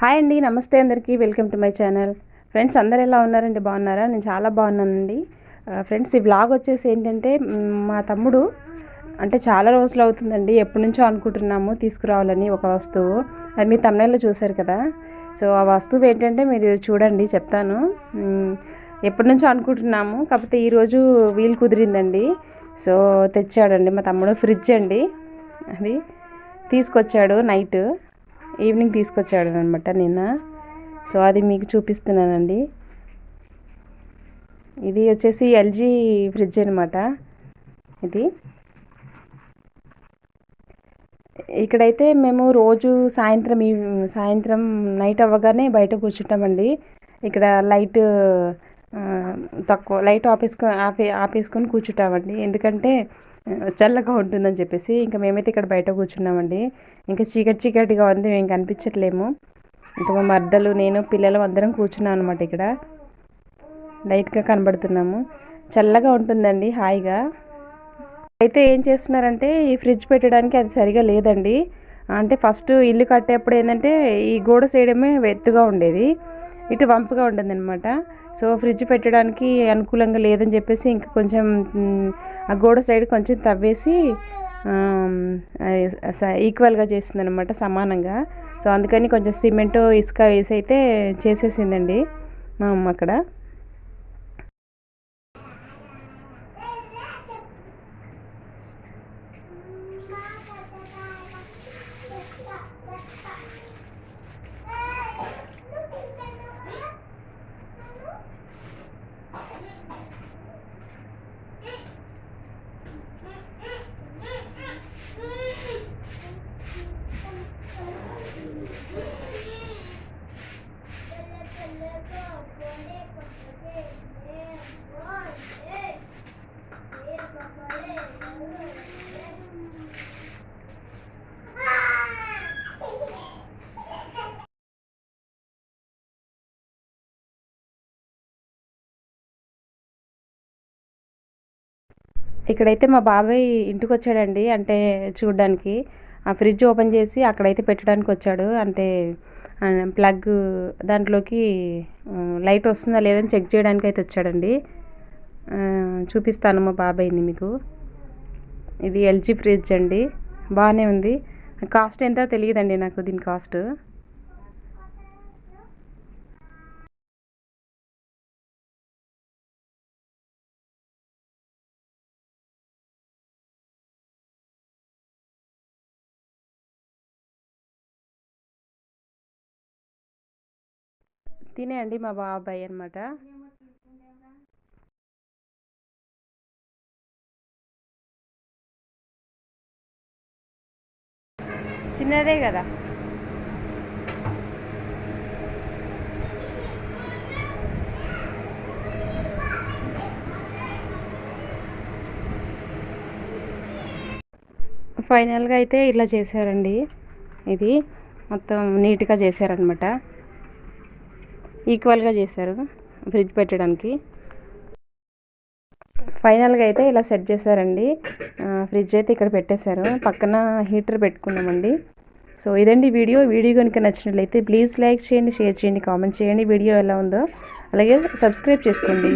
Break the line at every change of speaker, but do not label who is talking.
Hi అండి నమస్తే అందరికీ. Welcome to my channel. Friends అందరు ఎలా ఉన్నారండి? బాగున్నారా? నేను చాలా బాగున్నానండి. ఫ్రెండ్స్ ఈ బ్లాగ్ వచ్చేసి ఏంటంటే మా తమ్ముడు అంటే చాలా రోజులు అవుతుందండి. ఎప్పటి నుంచో అనుకుంటున్నాము తీసుకురావాలని ఒక వస్తువు. అది మీ తమిళలో చూశారు కదా. సో ఆ వస్తువు ఏంటంటే మీరు చూడండి చెప్తాను. ఎప్పటి నుంచో అనుకుంటున్నాము. కాకపోతే ఈరోజు వీలు కుదిరిందండి. సో తెచ్చాడండి మా తమ్ముడు. ఫ్రిడ్జ్ అండి. అది తీసుకొచ్చాడు నైట్. ఈవినింగ్ తీసుకొచ్చాడు అనమాట నిన్న. సో అది మీకు చూపిస్తున్నానండి. ఇది వచ్చేసి ఎల్జీ ఫ్రిడ్జ్ అనమాట ఇది. ఇక్కడైతే మేము రోజు సాయంత్రం ఈ సాయంత్రం నైట్ అవ్వగానే బయట కూర్చుంటామండి. ఇక్కడ లైట్ తక్కువ లైట్ ఆపేసుకొని ఆపే ఆపేసుకొని కూర్చుంటామండి. ఎందుకంటే చల్లగా ఉంటుందని చెప్పేసి ఇంకా మేమైతే ఇక్కడ బయట కూర్చున్నామండి. ఇంకా చీకటి చీకటిగా ఉంది మేము కనిపించట్లేము. ఇంకా మా మర్దలు నేను పిల్లలు అందరం కూర్చున్నాం అనమాట ఇక్కడ. లైట్గా కనబడుతున్నాము. చల్లగా ఉంటుందండి హాయిగా. అయితే ఏం చేస్తున్నారంటే ఈ ఫ్రిడ్జ్ పెట్టడానికి అది సరిగా లేదండి. అంటే ఫస్ట్ ఇల్లు కట్టేప్పుడు ఏంటంటే ఈ గోడ సైడమే ఎత్తుగా ఉండేది. ఇటు వంపుగా ఉండేది అనమాట సో ఫ్రిడ్జ్ పెట్టడానికి అనుకూలంగా లేదని చెప్పేసి ఇంకా కొంచెం ఆ గోడ సైడ్ కొంచెం తవ్వేసి ఈక్వల్గా చేస్తుంది అనమాట సమానంగా. సో అందుకని కొంచెం సిమెంట్ ఇసుక వేసి అయితే చేసేసిందండి మా అమ్మ అక్కడ ఇక్కడైతే మా బాబాయ్ ఇంటికి వచ్చాడండి అంటే చూడడానికి. ఆ ఫ్రిడ్జ్ ఓపెన్ చేసి అక్కడైతే పెట్టడానికి వచ్చాడు అంటే ప్లగ్ దాంట్లోకి లైట్ వస్తుందా లేదని చెక్ చేయడానికి అయితే వచ్చాడండి చూపిస్తాను మా బాబాయ్ని మీకు. ఇది ఎల్జీ ఫ్రిడ్జ్ అండి. బాగానే ఉంది. కాస్ట్ ఎంతో తెలియదండి నాకు దీని కాస్ట్. తినేయండి మా బాబాయ్ అనమాట చిన్నదే కదా. ఫైనల్గా అయితే ఇట్లా చేశారండి. ఇది మొత్తం నీట్గా చేశారనమాట ఈక్వల్గా చేశారు ఫ్రిడ్జ్ పెట్టడానికి. ఫైనల్గా అయితే ఇలా సెట్ చేశారండి. ఫ్రిడ్జ్ అయితే ఇక్కడ పెట్టేశారు. పక్కన హీటర్ పెట్టుకున్నామండి. సో ఇదండి వీడియో. వీడియో కనుక నచ్చినట్లయితే ప్లీజ్ లైక్ చేయండి షేర్ చేయండి కామెంట్ చేయండి. వీడియో ఎలా ఉందో అలాగే సబ్స్క్రైబ్ చేసుకోండి.